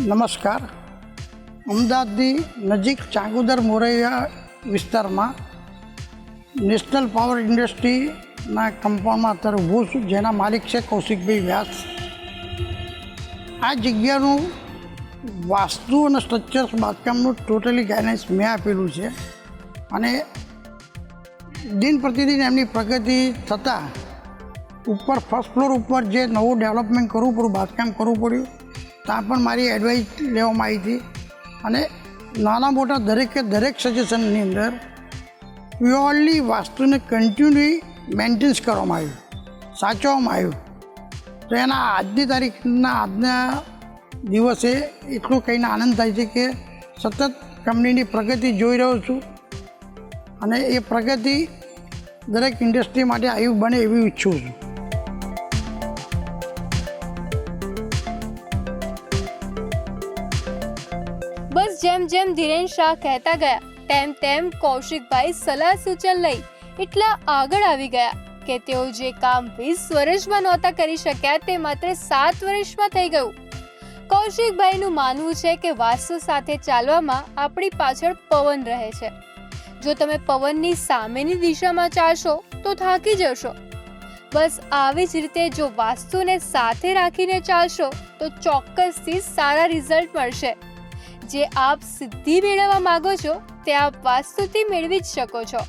નમસ્કાર. અમદાવાદની નજીક ચાંગુદર મોરૈયા વિસ્તારમાં નેશનલ પાવર ઇન્ડસ્ટ્રીના કમ્પાઉન્ડમાં અત્યારે ઊભું છું, જેના માલિક છે કૌશિકભાઈ વ્યાસ. આ જગ્યાનું વાસ્તુ અને સ્ટ્રક્ચર્સ બાંધકામનું ટોટલી ગાઈડન્સ મેં આપેલું છે અને દિન પ્રતિદિન એમની પ્રગતિ થતાં ઉપર ફર્સ્ટ ફ્લોર ઉપર જે નવું ડેવલપમેન્ટ કરવું પડ્યું, બાંધકામ કરવું પડ્યું ત્યાં પણ મારી એડવાઇસ લેવામાં આવી હતી. અને નાના મોટા દરેકે દરેક સજેશનની અંદર પ્યોરલી વાસ્તુને કન્ટિન્યુઅલી મેન્ટેન્સ કરવામાં આવ્યું, સાચવવામાં આવ્યું. તો એના આજની તારીખના આજના દિવસે એટલું કહીને આનંદ થાય છે કે સતત કંપનીની પ્રગતિ જોઈ રહ્યો છું. અને એ પ્રગતિ દરેક ઇન્ડસ્ટ્રી માટે આવ્યું બને એવી ઈચ્છું છું. બસ જેમ જેમ ધીરેન શાહ કહેતા ગયા, તેમ તેમ કૌશિકભાઈ સલાહ સૂચન લઈ એટલા આગળ આવી ગયા કે તેઓ જે કામ વીસ વર્ષમાં નહોતા કરી શક્યા તે માત્ર સાત વર્ષમાં થઈ ગયું. કૌશિકભાઈનું માનવું છે કે વાસ્તુ સાથે ચાલવામાં આપણી પાછળ પવન રહે છે. જો તમે પવનની સામેની દિશામાં ચાલશો, તો થાકી જશો. બસ આવી જ રીતે જો વાસ્તુને સાથે રાખીને ચાલશો, તો ચોક્કસથી સારા રિઝલ્ટ મળશે. જે આપ સિદ્ધિ મેળવવા માંગો છો તે આપ વાસ્તુથી મેળવી જ શકો છો.